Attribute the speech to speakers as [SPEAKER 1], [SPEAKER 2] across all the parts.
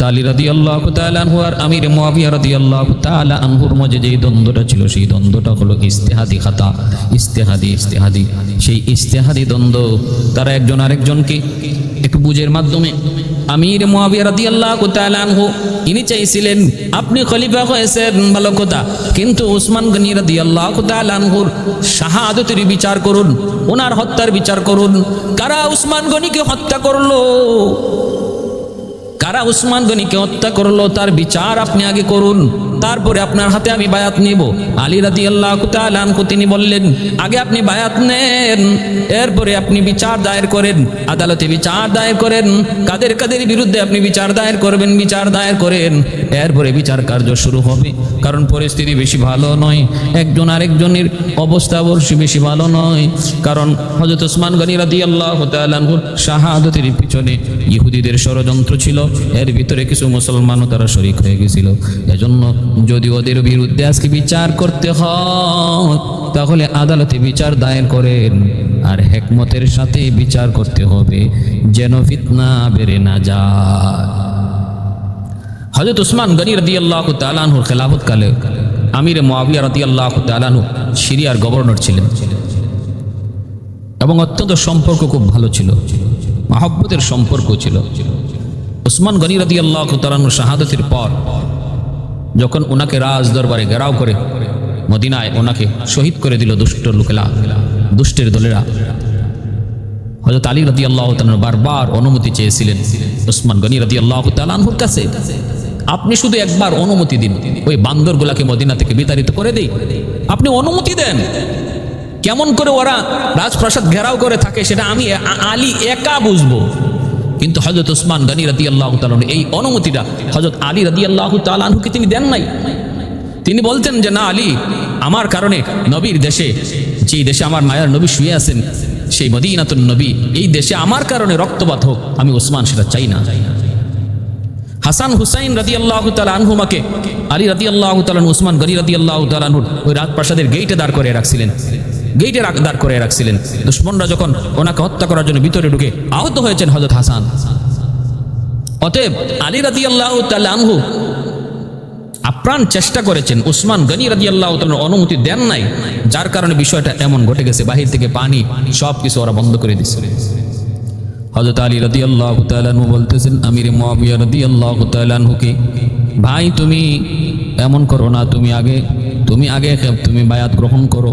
[SPEAKER 1] হজরত আলী রাদি আল্লাহ তালু আর আমির মোয়াবিয়া রাদি আল্লাহ তালা আনহুর মধ্যে যেই দ্বন্দ্বটা ছিল, সেই দ্বন্দ্বটা হলো ইস্তেহাদি খাতা। ইস্তেহাদি ইস্তেহাদি সেই ইস্তেহাদি দ্বন্দ্ব, তারা একজন আরেকজনকে একটু বুঝের মাধ্যমে আমির মোয়াবিয়া রাদি আল্লাহ তালু ইনি চাইছিলেন, আপনি খলিফা হয়েছেন, ভালো কথা। কিন্তু উসমান গনি রাদি আল্লাহ তালুর শাহাদতের বিচার করুন, ওনার হত্যার বিচার করুন। কারা উসমান গনিকে হত্যা করল? কারা উসমান গনিকে হত্যা করল, তার বিচার আপনি আগে করুন। তারপরে আপনার হাতে আমি বায়াত নিব। আলী রাতি আল্লাহ তালু তিনি বললেন, আগে আপনি বায়াত নেন, এরপরে আপনি বিচার দায়ের করেন। আদালতে বিচার দায়ের করেন। কাদের কাদের বিরুদ্ধে আপনি বিচার দায়ের করবেন, বিচার দায়ের করেন। এরপরে বিচার কার্য শুরু হবে। কারণ পরিস্থিতি বেশি ভালো নয়। একজন আরেকজনের অবস্থা অবশ্যই বেশি ভালো নয়। কারণ হজরত ওসমান গনি রাদি আল্লাহ তালুর শাহাদতের পিছনে ইহুদিদের ষড়যন্ত্র ছিল। এর ভিতরে কিছু মুসলমানও তারা শরিক হয়ে গেছিল। এজন্য যদি ওদের বিরুদ্ধে আজকে বিচার করতে হয়, তাহলে আদালতে বিচার দায়ের করেন। আর হেকমতের সাথে বিচার করতে হবে। যেন ফিতনা বেড়ে না যায়। হজরত উসমান গনি রদি আল্লাহ তালাহুর খেলাফত কালে আমির মোয়াবিয়া রদি আল্লাহ তালাহু সিরিয়ার গভর্নর ছিলেন এবং অত্যন্ত সম্পর্ক খুব ভালো ছিল, মহাব্বতের সম্পর্ক ছিল। উসমান গনি রদি আল্লাহ তালাহুর শাহাদতের পর যখন ওনাকে রাজ দরবারে ঘেরাও করে মদিনায় ওনাকে শহীদ করে দিল দুষ্ট লোকেলা দুষ্টের দলেরা হজরত আলী রদি আল্লাহ বারবার অনুমতি চেয়েছিলেন উসমান গনি রদি আল্লাহ তালানহুর কাছে। আপনি শুধু একবার অনুমতি দিন। ওই বান্দরগুলাকে মদিনা থেকে বিতাড়িত করে দেই। আপনি অনুমতি দেন। কেমন করে ওরা রাজপ্রাসাদ ঘেরাও করে থাকে সেটা আমি আলী একা বুঝব। কিন্তু হজরত উসমান গনি রদি আল্লাহ তালন এই অনুমতিটা হজরত আলী রদি আল্লাহ তালানহুকে তিনি দেন নাই। তিনি বলতেন যে, না আলী, আমার কারণে নবীর দেশে যে দেশে আমার মায়ার নবী শুয়ে আছেন, সেই মদিনাতুন নবী, এই দেশে আমার কারণে রক্তপাত হোক, আমি ওসমান সেটা চাই না। হাসান হুসাইন রাদি আল্লাহ আনহুমাকে, আলী রাদি আল্লাহ তালান উসমান গনি রাদি আল্লাহ তালানহুর ওই রাজপ্রাসাদের গেইটে দাঁড় করে রাখছিলেন। গেইটে দাঁড় করে রাখছিলেন। দুশ্মনরা যখন ওনাকে হত্যা করার জন্য ভিতরে ঢুকে আহত হয়েছেন হজরত হাসান। অতএব আলী রাদি আল্লাহ আনহু আপ্রাণ চেষ্টা করেছেন, উসমান গনি রাজি আল্লাহ অনুমতি দেন নাই, যার কারণে বিষয়টা এমন ঘটে গেছে, বাহির থেকে পানি সব কিছু ওরা বন্ধ করে দিচ্ছে হজরত আলী রদি আল্লাহ তালু বলতেছেন, আমির মহাবিয়া রদি আল্লাহ তালুকে ভাই, তুমি এমন করো না, তুমি আগে তুমি আগে তুমি বায়াত গ্রহণ করো।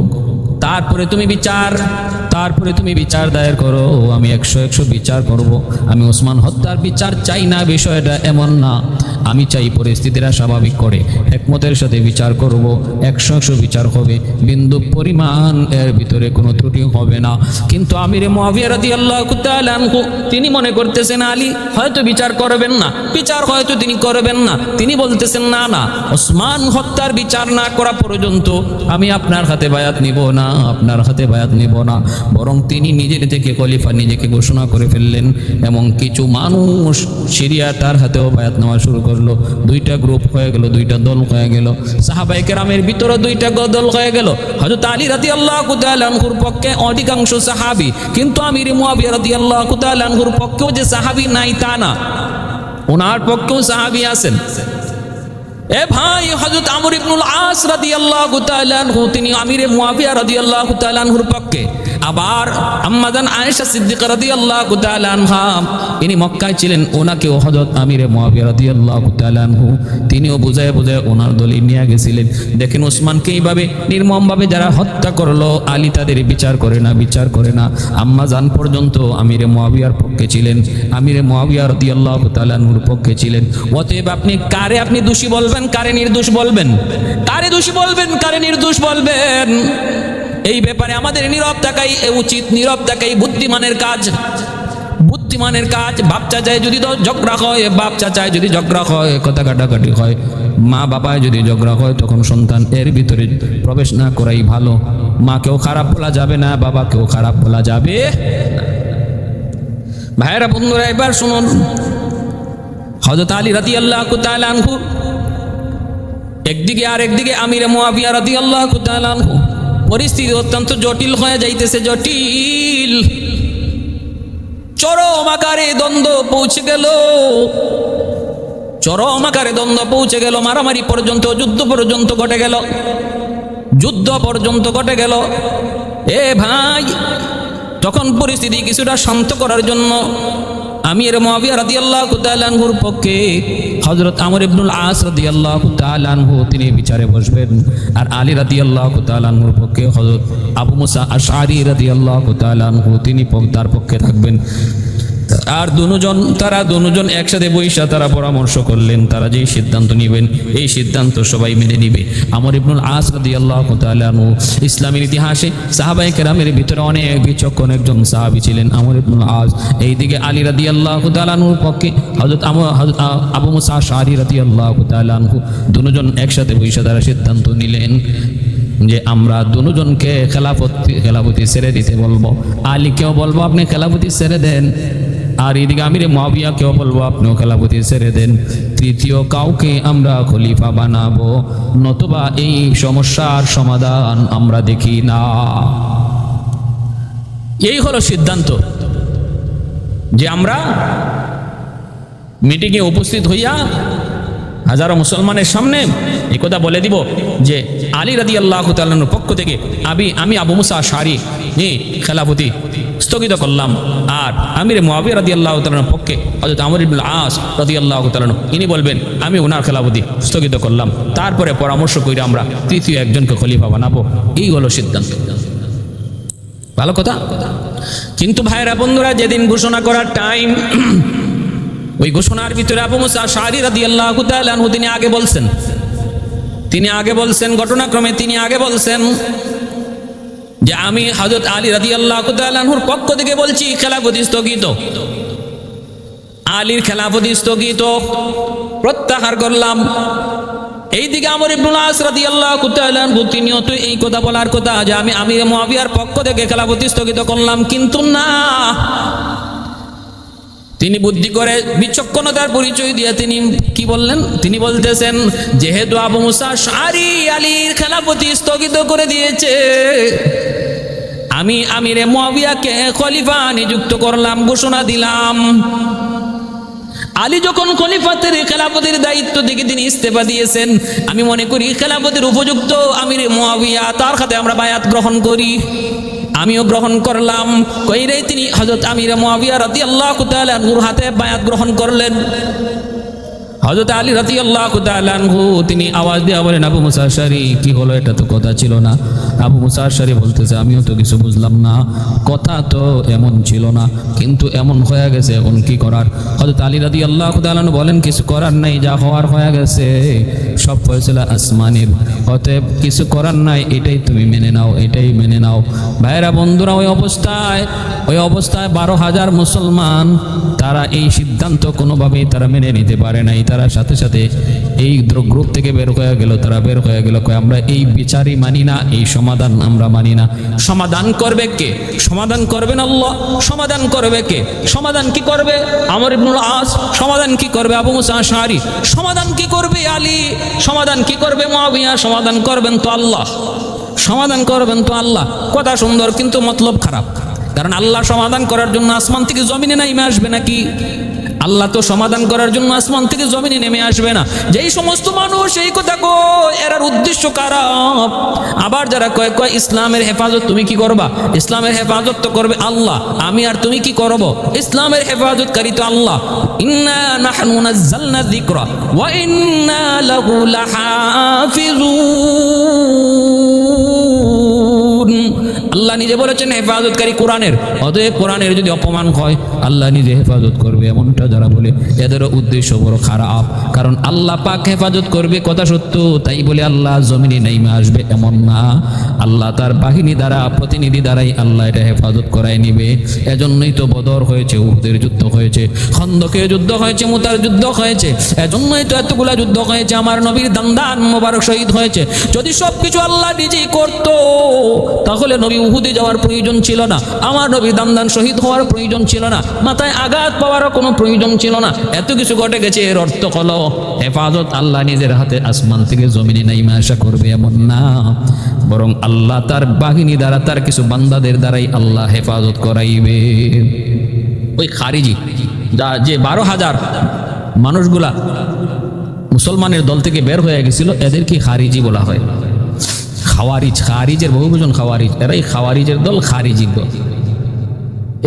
[SPEAKER 1] তারপরে তুমি বিচার তারপরে তুমি বিচার দায়ের করো। আমি একশো একশো বিচার করব। আমি ওসমান হত্যার বিচার চাই না, বিষয়টা এমন না। আমি চাই পরিস্থিতিরা স্বাভাবিক করে। একমতের সাথে বিচার করব। একশো একশো বিচার হবে। বিন্দু পরিমাণ এর ভিতরে কোনো ত্রুটি হবে না। কিন্তু আমির মহাবিয়া রাদি আল্লাহ তিনি মনে করতেছেন, আলী, হয়তো বিচার করবেন না। বিচার হয়তো তিনি করবেন না। তিনি বলতেছেন, না না, ওসমান হত্যার বিচার না করা পর্যন্ত আমি আপনার হাতে বায়াত নিব না, আপনার হাতে বায়াত নিব না। বরং তিনি নিজের থেকে খলিফা নিজেকে ঘোষণা করে ফেললেন এবং কিছু মানুষ সিরিয়া তার হাতেও বায়াত নেওয়া শুরু করল। দুইটা গ্রুপ হয়ে গেল, দুইটা দল হয়ে গেল। সাহাবাই কেরামের ভিতরে দুইটা দল হয়ে গেল। হয়তো আলী রাতি আল্লাহ কুতালানহুর পক্ষে অধিকাংশ সাহাবি, কিন্তু আমির মুয়াবিয়া রাতি আল্লাহ কুতালানহুর পক্ষেও যে সাহাবি নাই তা না। ওনার পক্ষেও সাহাবি আছেন। এ ভাই, হযরত আমর ইবনুল আস রাদিয়াল্লাহু তাআলা আনহু, তিনি আমিরে মুয়াবিয়া রাদিয়াল্লাহু তাআলা আনহুর পক্ষে। আবার আম্মাজান আয়েশা সিদ্দিকা রাদিয়াল্লাহু তাআলা আনহা, ইনি মক্কায় ছিলেন, ওনাকেও হযরত আমিরে মুয়াবিয়া রাদিয়াল্লাহু তাআলা আনহু, তিনিও বুঝায় বুঝায় ওনার দলে নিয়ে গেছিলেন। দেখেন ওসমানকে এইভাবে নির্মমভাবে যারা হত্যা করল, আলী তাদের বিচার করে না, বিচার করে না। আম্মা জান পর্যন্ত আমিরে মুয়াবিয়ার পক্ষে ছিলেন, আমিরে মুয়াবিয়া রাদিয়াল্লাহু তাআলা আনহুর পক্ষে ছিলেন। অতএব আপনি কারে আপনি দোষী বলবেন? কারে নির্দোষ বলবেন? কারে দোষী বলবেন, কারে নির্দোষ বলবেন? এই ব্যাপারে আমাদের নীরব থাকাই উচিত, নীরব থাকাই বুদ্ধিমানের কাজ। বুদ্ধিমানের কাজ, বাপ চাচায় যদি ঝগড়া হয়, বাপ চাচায় যদি ঝগড়া হয়, কথা কাটাকাটি হয়, মা বাবায় যদি ঝগড়া হয়, তখন সন্তান এর ভিতরে প্রবেশ না করাই ভালো। মাকেও খারাপ বলা যাবে না, বাবাকেও খারাপ বলা যাবে না। ভাইয়েরা, বন্ধুরা, এবার শুনুন। হজরত আলী রাতি আল্লাহ আনহু একদিকে আর একদিকে আমির মোয়াবিয়া রাতি আল্লাহ পরিস্থিতি অত্যন্ত জটিল হয়ে যাইতেছে, জটিল। চরম আকারে দ্বন্দ্ব পৌঁছে গেল। চরম আকারে দ্বন্দ্ব পৌঁছে গেল, মারামারি পর্যন্ত, যুদ্ধ পর্যন্ত ঘটে গেল। যুদ্ধ পর্যন্ত ঘটে গেল। এ ভাই, তখন পরিস্থিতি কিছুটা শান্ত করার জন্য আমির মহাবিয়া রাদি আল্লাহ আনহুর পক্ষে হজরত আমর ইবনুল আস রাদি আল্লাহ আনহু তিনি বিচারে বসবেন। আর আলী রাদি আল্লাহ পক্ষে হজরত আবু মুসা আশারি রাদি আল্লাহ আনহু তিনি তার পক্ষে থাকবেন। আর দুজন, তারা দুজন একসাথে বৈশা তারা পরামর্শ করলেন, তারা যেই সিদ্ধান্ত নেবেন, এই সিদ্ধান্ত সবাই মেনে নিবে। আমর ইবনুল আস রাদিয়াল্লাহু তাআলা আনহু, ইসলামের ইতিহাসে সাহাবায়ে কেরামের ভিতরে অনেক বিচক্ষণ একজন সাহাবী ছিলেন, আমর ইবনুল আস। এইদিকে আলী রাদিয়াল্লাহু তাআলা আনহুর পক্ষে আ- আবু মুসা আশআরি রাদিয়াল্লাহু তাআলা আনহু, দুজন একসাথে বৈশা তারা সিদ্ধান্ত নিলেন যে আমরা দুজনকে খেলাপতি খেলাপতি ছেড়ে দিতে বলব। আলীকেও বলব, আপনি খেলাপতি ছেড়ে দেন। আর এদিকে আমির মহাবিয়াকেও বলব, আপনিও খেলাপতি ছেড়ে দেন। তৃতীয় কাউকে আমরা খলিফা বানাবো, নতুবা এই সমস্যার সমাধান আমরা দেখি না। এই হলো সিদ্ধান্ত যে আমরা মিটিংয়ে উপস্থিত হইয়া হাজারো মুসলমানের সামনে এই কথা বলে দিব যে আলী রাদি আল্লাহ তাল্লাহর পক্ষ থেকে আমি আমি আবু মুসা সারি নিয়ে খেলাপতি স্থগিত করলাম। আর আমির মোয়াবিয়া রাদি আল্লাহ তালানোর পক্ষে হজরত আমর ইবুল আস রাদি আল্লাহ তালানো ইনি বলবেন, আমি ওনার খেলাপতি স্থগিত করলাম। তারপরে পরামর্শ করে আমরা তৃতীয় একজনকে খলিফা বানাবো। এই হলো সিদ্ধান্ত। ভালো কথা? কিন্তু ভাইরা বন্ধুরা, যেদিন ঘোষণা করার টাইম ওই ঘোষণার ভিতরে আবু মুসা শাহরি রাদি আল্লাহ তিনি আগে বলছেন। তিনি আগে বলছেন, ঘটনাক্রমে তিনি আগে বলছেন যে আমি হজরত আলী রাদি আল্লাহ পক্ষ থেকে বলছি খেলাপতি স্থগিত। আলীর খেলাপতি স্থগিত। প্রত্যাহার করলাম। এইদিকে আমার ইবনুল আস রাদিয়াল্লাহু তাআলা আনহু তিনিও তো এই কথা বলার কথা যে আমি আমির মুয়াবিয়ার পক্ষ থেকে খেলাপতি স্থগিত করলাম, কিন্তু না। তিনি বুদ্ধি করে বিচক্ষণতার পরিচয় দিয়ে তিনি কি বললেন? তিনি বলতেছেন, যেহেতু আবু মুসা সারি আলীর খেলাপতি স্থগিত করে দিয়েছে, আমি আমিরে মুয়াবিয়াকে খলিফা নিযুক্ত করলাম, ঘোষণা দিলাম। আলী যখন খলিফাতের খেলাপতির দায়িত্ব থেকে তিনি ইস্তেফা দিয়েছেন, আমি মনে করি খেলাপতির উপযুক্ত আমির মুয়াবিয়া, তার হাতে আমরা বায়াত গ্রহণ করি। আমিও গ্রহণ করলাম। কইরে তিনি হজরত আমির মাবিয়া রাতি আল্লাহ নূর হাতে বায়াত গ্রহণ করলেন। হজরত আলী রাতি আল্লাহ তালহু তিনি আওয়াজ দিয়ে বলেন, আবু মুসাশারি কি হলো? এটা তো কথা ছিল না। আবু মুসাশারি বলতেছে, আমিও তো কিছু বুঝলাম না। কথা তো এমন ছিল না, কিন্তু এমন হয়ে গেছে। এখন কি করার? হজরত আলী রাদি আল্লাহ তালন বলেন, কিছু করার নাই, যা হওয়ার হয়ে গেছে, সব ফয়সলা আসমানের। অতএব কিছু করার নাই, এটাই তুমি মেনে নাও, এটাই মেনে নাও। ভাইরা বন্ধুরা, ওই অবস্থায় ওই অবস্থায় বারো হাজার মুসলমান, তারা এই সিদ্ধান্ত কোনোভাবেই তারা মেনে নিতে পারে নাই। তারা সাথে সাথে এই গ্রুপ থেকে বের হয়ে গেল, তারা বের হয়ে গেল আমরা এই বিচারই মানি না, এই সমাধান আমরা মানি না। সমাধান করবে কে? সমাধান করবেন আল্লাহ? সমাধান করবে কে? সমাধান কি করবে? আমর ইবনুল আস। সমাধান কি করবে আবু মুসা সমাধান কি করবে আলী? সমাধান কি করবে মুয়াবিয়া সমাধান করবেন তো আল্লাহ। সমাধান করবেন তো আল্লাহ। কথা সুন্দর, কিন্তু মতলব খারাপ। কারণ আল্লাহ সমাধান করার জন্য আসমান থেকে জমিনে নেমে আসবে নাকি? আল্লাহ তো সমাধান করার জন্য আসমান থেকে জমিনে নেমে আসবে না। যেই সমস্ত মানুষ এই কথা কয় এরার উদ্দেশ্য খারাপ আবার যারা কয় কয়, ইসলামের হেফাজত তুমি কি করবা? ইসলামের হেফাজত তো করবে আল্লাহ, আমি আর তুমি কি করব? ইসলামের হেফাজতকারী তো আল্লাহ। ইন্না নাহনু নাযালনা যিকরা, ওয়া ইন্না লাহু লাহাফিজুন। আল্লাহ নিজে বলেছেন, হেফাজতকারী কোরআনের। অতএব কোরআনের যদি অপমান হয়, আল্লাহ নিজে হেফাজত করবে, এমনটা যারা বলে, এদেরও উদ্দেশ্য বড় খারাপ। কারণ আল্লাহ পাক হেফাজত করবে, কথা সত্য, তাই বলে আল্লাহ জমিনে নেইমে আসবে, এমন না। আল্লাহ তার বাহিনী দ্বারা, প্রতিনিধি দ্বারাই আল্লাহ এটা হেফাজত করাই নিবে। এজন্যই তো বদর হয়েছে, উহুদের যুদ্ধ হয়েছে, খন্দকের যুদ্ধ হয়েছে, মুতার যুদ্ধ হয়েছে, এজন্যই তো এতগুলা যুদ্ধ হয়েছে, আমার নবীর দান্দান মোবারক শহীদ হয়েছে। যদি সব কিছু আল্লাহ নিজেই করতো, তাহলে নবী উহুদে যাওয়ার প্রয়োজন ছিল না। আমার নবী দান্দান শহীদ হওয়ার প্রয়োজন ছিল না। মাথায় আঘাত পাওয়ারও কোনো প্রয়োজন ছিল না। এত কিছু ঘটে গেছে, এর অর্থ হলো, হেফাজত আল্লাহ নিজের হাতে আসমান থেকে জমিনে নাইমা আশা করবে এমন না। বরং আল্লাহ তার বাহিনী দ্বারা তার কিছু বান্দাদের দ্বারাই আল্লাহ হেফাজত করাইবে। ওই খারিজি, যা যে বারো হাজার মানুষগুলা মুসলমানের দল থেকে বের হয়ে গেছিল, এদেরকে খারিজি বলা হয়। খাওয়ারিজ, খারিজের বহুভোজন খাওয়ারিজ, এরাই খাওয়ারিজের দল খারিজির দল।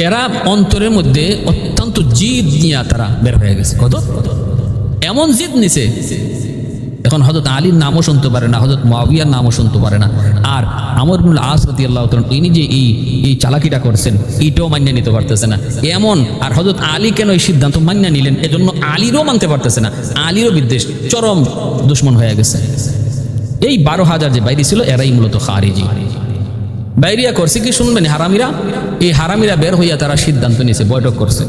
[SPEAKER 1] এরা অন্তরের মধ্যে অত্যন্ত জিদ নিয়ে তারা বের হয়ে গেছে। কত এমন জিদ নিছে, এখন হজরত আলীর নামও শুনতে পারে না হজরত মাবিয়ার নামও শুনতে পারে না। আর আমর ইবনুল আস রতি আল্লাহ ইনি যে এই এই চালাকিটা করছেন এইটাও মান্য নিতে পারতেছে না। এমন, আর হজরত আলী কেন এই সিদ্ধান্ত মান্য নিলেন? এজন্য আলীরও মানতে পারতেছে না। আলীরও বিদ্বেষ, চরম দুশ্মন হয়ে গেছে। এই বারো হাজার যে বাইরে ছিল, এরাই মূলত খারিজি। বাইরিয়া করছে কি শুনবেন হারামিরা? এই হারামিরা বের হইয়া তারা সিদ্ধান্ত নিয়েছে, বৈঠক করছে।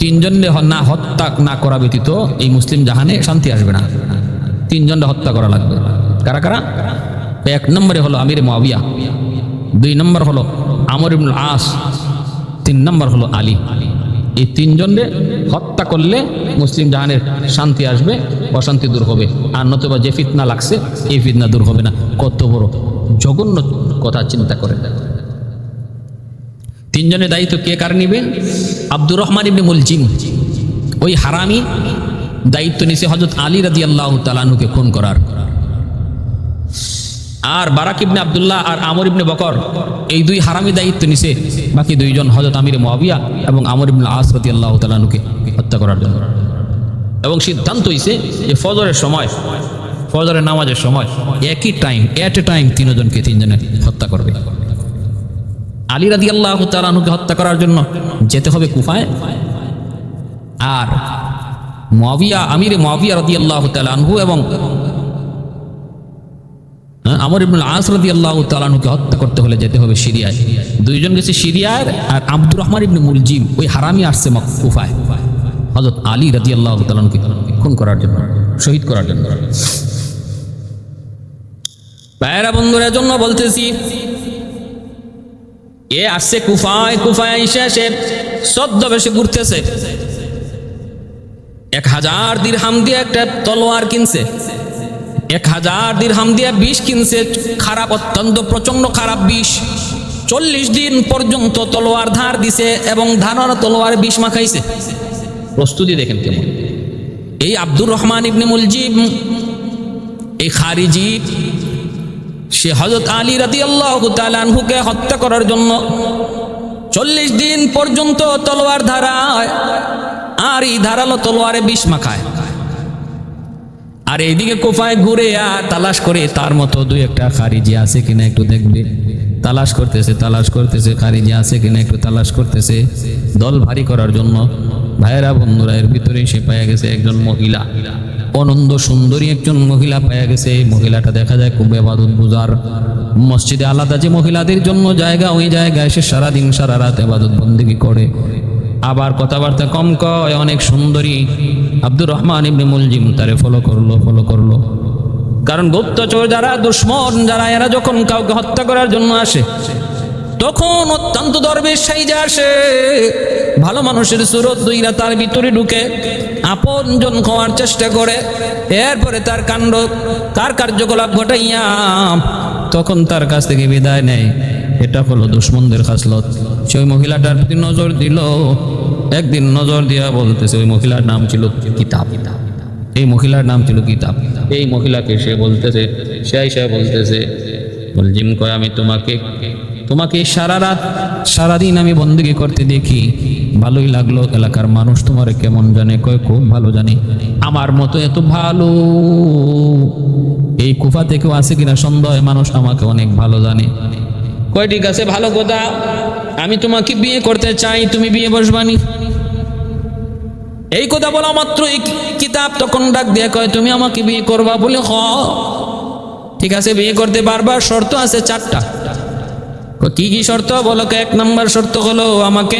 [SPEAKER 1] তিনজনে না হত্যা না করা ব্যতীত এই মুসলিম জাহানে শান্তি আসবে না। তিনজনকে হত্যা করা লাগবে। কারা কারা? এক নম্বরে হলো আমির মাবিয়া দুই নম্বর হলো আমর ইবনুল আস, তিন নম্বর হলো আলী। এই তিনজনকে হত্যা করলে মুসলিম জাহানের শান্তি আসবে, অশান্তি দূর হবে। আর নতুবা যে ফিতনা লাগছে, এই ফিতনা দূর হবে না। কত বড় জঘন্য কথা চিন্তা করে। তিনজনের দায়িত্ব কে কার নিবে? আব্দুর রহমান ইবনে মুলজিম। ওই হারামি দায়িত্ব নিছে হজরত আলী রাজি আল্লাহ তালানুকে খুন করার। আর বারাক ইবনে আবদুল্লাহ আর আমর ইবনে বকর, এই দুই হারামি দায়িত্ব নিছে। বাকি দুইজন হজরত আমির মোয়াবিয়া এবং আমর ইবনে আস রাজি আল্লাহ তালানুকে হত্যা করার জন্য। এবং সিদ্ধান্ত হইছে যে ফজরের সময়, ফজরের নামাজের সময় একই টাইম এট এ টাইম তিনজনকে তিনজনের হত্যা করবে। আলী রাদি আল্লাহ তালানুকে হত্যা করার জন্য যেতে হবে কুফায়। আর মাবিয়া আমির মাবিয়া রাদি আল্লাহ তালানহু এবং আমর ইবনুল আস রাদি আল্লাহ তালানুকে হত্যা করতে হলে যেতে হবে সিরিয়ায়। দুইজন গেছে সিরিয়ার আর আব্দুর রহমান ইবনে মুলজিম ওই হারামি আসছে কুফায়। হজরত আলী রাদি আল্লাহ তালানুকে খুন করার জন্য, শহীদ করার জন্য। জন্য বলতেছি, এ আসছে কুফায় কুফায় এসে সে সদ্য বেশি ঘুরতেছে। এক হাজার দিরহাম দিয়ে একটা তলোয়ার কিনছে। এক হাজার দিরহাম দিয়ে বিষ কিনছে, খারাপ, অত্যন্ত প্রচণ্ড খারাপ বিষ। চল্লিশ দিন পর্যন্ত তলোয়ার ধার দিছে এবং ধারার তলোয়ার বিষ মাখাইছে। প্রস্তুতি দেখেন কেমন। এই আব্দুর রহমান ইবনে মুলজিম, এই খারিজি, সে হজরত আলী রাতি আল্লাহ তালানহুকে হত্যা করার জন্য চল্লিশ দিন পর্যন্ত তলোয়ার ধারায়, আর এই ধারালো তলোয়ারে বিষ মাখায়। আর এইদিকে কোফায় ঘুরে আর তালাশ করে তার মতো দুই একটা খারিজি আছে কিনা একটু দেখবে। তালাশ করতেছে তালাশ করতেছে, খারিজি আছে কিনা একটু তালাশ করতেছে। দল ভারী করার জন্য। ভাইয়েরা, বন্ধুরা, এর ভিতরে সে পাওয়া গেছে একজন মহিলা। অনন্দ সুন্দরী একজন মহিলা পাওয়া গেছে। এই মহিলাটা দেখা যায় খুব এবাদত বুজার মসজিদে আলাদা যে মহিলাদের জন্য জায়গা, ওই জায়গায় সে সারাদিন, সারা রাত এবাদত বন্দিগি করে। আবার কথাবার্তা কম কয়, অনেক সুন্দরী আব্দুর রহমান ইবনে মুলজিম তারে ফলো করল ফলো করল। কারণ গুপ্তচর যারা, দুশ্মন যারা, এরা যখন কাউকে হত্যা করার জন্য আসে, তখন অত্যন্ত দরবেশ সাইজে আসে। ভালো মানুষের সুরত দুইরা তার ভিতরে ঢুকে, আপনজন হওয়ার চেষ্টা করে, এরপরে তার কাণ্ড, তার কার্যকলাপ ঘটাইয়া, তখন তার কাছ থেকে বিদায় নেয়। এটা হলো দুশ্মনদের খাসলত। সে ওই মহিলাটার প্রতি নজর দিল। একদিন নজর দিয়া বলতেছে, ওই মহিলার নাম ছিল কিতাব। এই মহিলার নাম ছিল কিতাব। এই মহিলাকে সে বলতেছে সে বলতেছে বলজিম কয় আমি তোমাকে তোমাকে সারা রাত, সারাদিন আমি বন্দুকি করতে দেখি। ভালোই লাগল এলাকার মানুষ তোমার কেমন জানে? কয়, খুব ভালো জানে। আমার মতো এত ভালো। এই কুফা থেকেও আছে কিনা সন্দেহ মানুষ আমাকে অনেক ভালো জানে। কয়, ঠিক আছে, ভালো কথা। আমি তোমাকে বিয়ে করতে চাই, তুমি বিয়ে বসবানি এই কথা বলা মাত্র এই কিতাব তখন ডাক দিয়ে কয়, তুমি আমাকে বিয়ে করবা বলে হ। ঠিক আছে, বিয়ে করতে বারবার শর্ত আছে চারটা। কি কি শর্ত? বলো এক নম্বর শর্ত হলো আমাকে,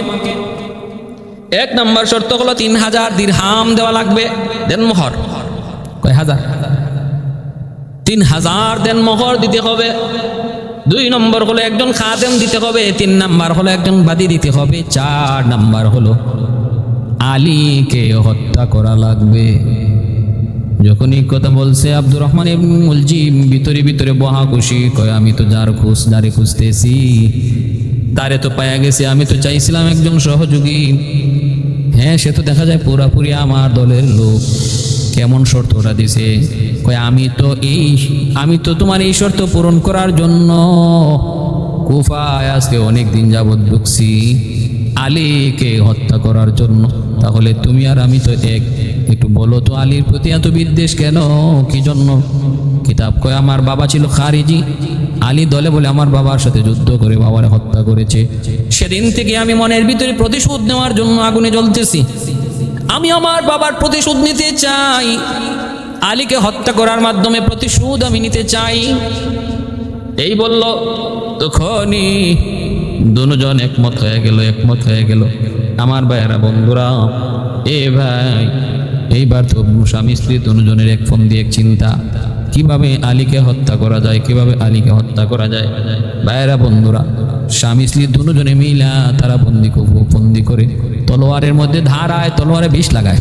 [SPEAKER 1] এক নম্বর শর্ত হলো তিন হাজার দিরহাম দেওয়া লাগবে, দেন মোহর। কয়, হাজার। তিন হাজার দেন মোহর দিতে হবে। দুই নম্বর হলো একজন খাদেম দিতে হবে, তিন নাম্বার হলো একজন বাদী দিতে হবে, চার নাম্বার হলো আলীকে হত্যা করা লাগবে। যখন এই কথা বলছে আব্দুর রহমান মুলজিম, ভিতরে ভিতরে বহা খুশি, কয়, আমি তো যার খুশ যারে খুঁজতেছি, তারে তো পায়া গেছে, আমি তো চাইছিলাম একজন সহযোগী। হ্যাঁ সে তো দেখা যায় পুরাপুরি আমার দলের লোক। কেমন শর্ত ওরা দিছে? কয়, আমি তো এই আমি তো তোমার এই শর্ত পূরণ করার জন্য কুফায় আজকে অনেক দিন যাবৎ ঢুকছি আলীকে হত্যা করার জন্য। তাহলে তুমি আর আমি তো এক। একটু বলো তো আলীর প্রতি এত বিদ্বেষ কেন? কি জন্য? কিতাব কয়, আমার বাবা ছিল খারিজি। আলী দলে বলে আমার বাবার সাথে যুদ্ধ করে বাবারে হত্যা করেছে। সেদিন থেকে আমি মনের ভিতরে প্রতিশোধ নেওয়ার জন্য আগুনে জ্বলতেছি। আমি আমার বাবার প্রতিশোধ নিতে চাই। আলীকে হত্যা করার মাধ্যমে প্রতিশোধ আমি নিতে চাই। এই বলল তখনই দুজন একমত হয়ে গেল, একমত হয়ে গেল। আমার ভাইয়েরা, বন্ধুরা, এ ভাই, এইবার তো স্বামী স্ত্রী দুজনের এক ফোন দিয়ে এক চিন্তা। কীভাবে আলীকে হত্যা করা যায়, কীভাবে আলীকে হত্যা করা যায়? ভাইয়েরা, বন্ধুরা, স্বামী স্ত্রী দুজনে মিলা তারা বন্দি বন্দি করে তলোয়ারের মধ্যে ধারায় তলোয়ারে বিষ লাগায়।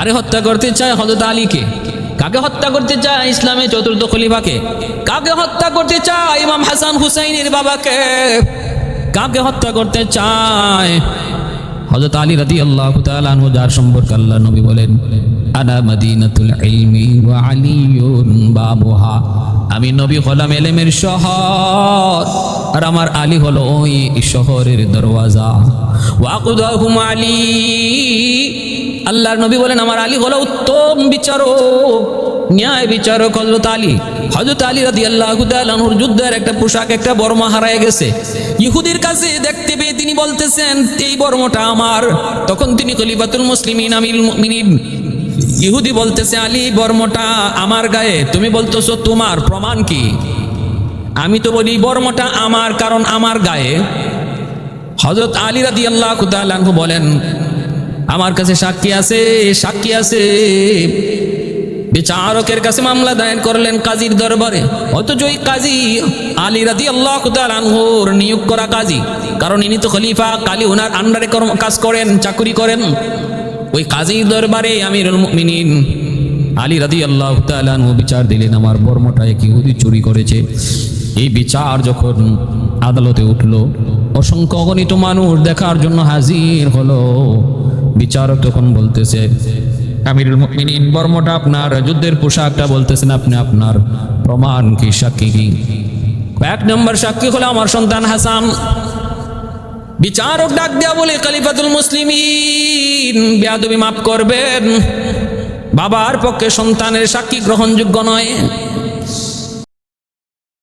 [SPEAKER 1] কারে হত্যা করতে চায় হজরত আলীকে? কাকে হত্যা করতে চায় ইসলামের চতুর্থ খলিফাকে? কাকে হত্যা করতে চায় ইমাম হাসান হুসাইনের বাবাকে? কাকে হত্যা করতে চায়? হজরত আলী রাদি আল্লাহ তাআলাহু যার সম্পর্কে আল্লাহ নবী বলেন আনা মদিনাতুল ইলমি ওয়া আলিয়ুন বাবুহা। আমি নবী হলাম এলেমের শহর, আর আমার আলী হলো ওই শহরের দরওয়াজা। ওয়াকুদাহুম আলী আল্লাহর নবী বলেন, আমার আলী হলো উত্তম বিচারক, ন্যায় বিচারক হজরত আলী। হজরত আলী রাদি আল্লাহ যুদ্ধের একটা পোশাক, একটা বর্মা হারায় গেছে। ইহুদির কাছে দেখতে পেয়ে তিনি বলতেছেন, এই বর্মটা আমার। তখন তিনি খলিফাতুল মুসলিমিন আমিল মুমিনিন, ইহুদি বলতেছে, আলী, বর্মটা আমার গায়ে। তুমি বলতেছো, তোমার প্রমাণ কি? আমি তো বলি, বর্মটা আমার, কারণ আমার গায়ে। হজরত আলী রাদি আল্লাহ বলেন আমার কাছে সাক্ষী আছে সাক্ষী আছে। বিচারকের কাছে মামলা দায়ের করলেন কাজীর দরবারে। অথচ ওই কাজী আলী রাদি আল্লাহ কুতালানহুর নিয়োগ করা কাজী। কারণ ইনি তো খলিফা, কালী ওনার আন্ডারে কাজ করেন, চাকুরি করেন। ওই কাজীর দরবারে আমিরুল মুমিনিন আলী রাদি আল্লাহ তালানহু বিচার দিলেন। আমার বর্মটা এক চুরি করেছে। এই বিচার যখন আদালতে উঠল, অসংখ্য অগণিত মানুষ দেখার জন্য হাজির হলো। বিচারক তখন বলতেছে, আমিরুল মুমিনিন, বর্মটা আপনার, যুদ্ধের পোশাকটা বলতেছেন আপনি আপনার প্রমাণ কি, সাক্ষী কি? এক নম্বর সাক্ষী হলো আমার সন্তান হাসান। বিচারক ডাক দেয়া বলে কালিফাতুল মুসলিমিন, বেয়াদবি মাফ করবেন। বাবার পক্ষে সন্তানের সাক্ষী গ্রহণযোগ্য নয়।